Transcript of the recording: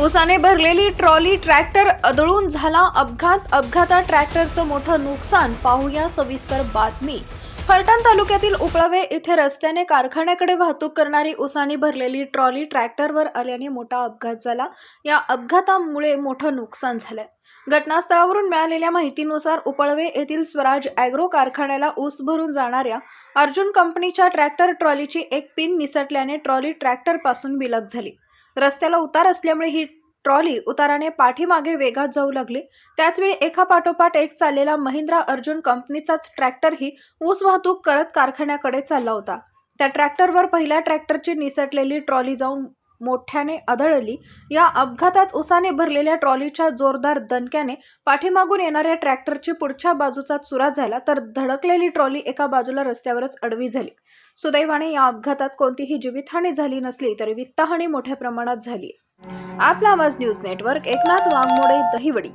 उसाने भरलेली trolley tractor अदळून झाला अपघात. अपघातात ट्रॅक्टरचं मोठं नुकसान पाहूया सविस्तर बातमी. फलटण तालुक्यातील उपळवे इथे रस्त्याने कारखान्याकडे वाहतूक करणारी उसाने भरलेली ट्रॉली ट्रॅक्टरवर आल्याने मोठा अपघात झाला. या अपघातामुळे मोठं नुकसान झालं घटनास्थळावरून मिळालेल्या माहितीनुसार उपळवे येथील स्वराज ॲग्रो कारखान्याला ऊस भरून जाणाऱ्या अर्जुन कंपनीच्या ट्रॅक्टर ट्रॉलीची एक पिन निसटल्याने ट्रॉली ट्रॅक्टरपासून विलग झाली. रस्त्याला उतार असल्यामुळे ही ट्रॉली उताराने पाठीमागे वेगात जाऊ लागली. त्याचवेळी एका पाठोपाठ एक चाललेला महिंद्रा अर्जुन कंपनीचाच ट्रॅक्टरही ऊस वाहतूक करत कारखान्याकडे चालला होता. त्या ट्रॅक्टरवर पहिल्या ट्रॅक्टरची निसटलेली ट्रॉली जाऊन मोठ्याने आदळली. या अपघातात उसाने भरलेल्या ट्रॉलीच्या जोरदार दणक्याने पाठीमागून येणाऱ्या ट्रॅक्टरची पुढच्या बाजूचा चुरा झाला तर धडकलेली ट्रॉली एका बाजूला रस्त्यावरच अडवी झाली. सुदैवाने या अपघातात कोणतीही जीवितहानी झाली नसली तरी वित्तहानी मोठ्या प्रमाणात झाली. आपला आवाज न्यूज नेटवर्क एकनाथ वाघमोडे दहिवडी.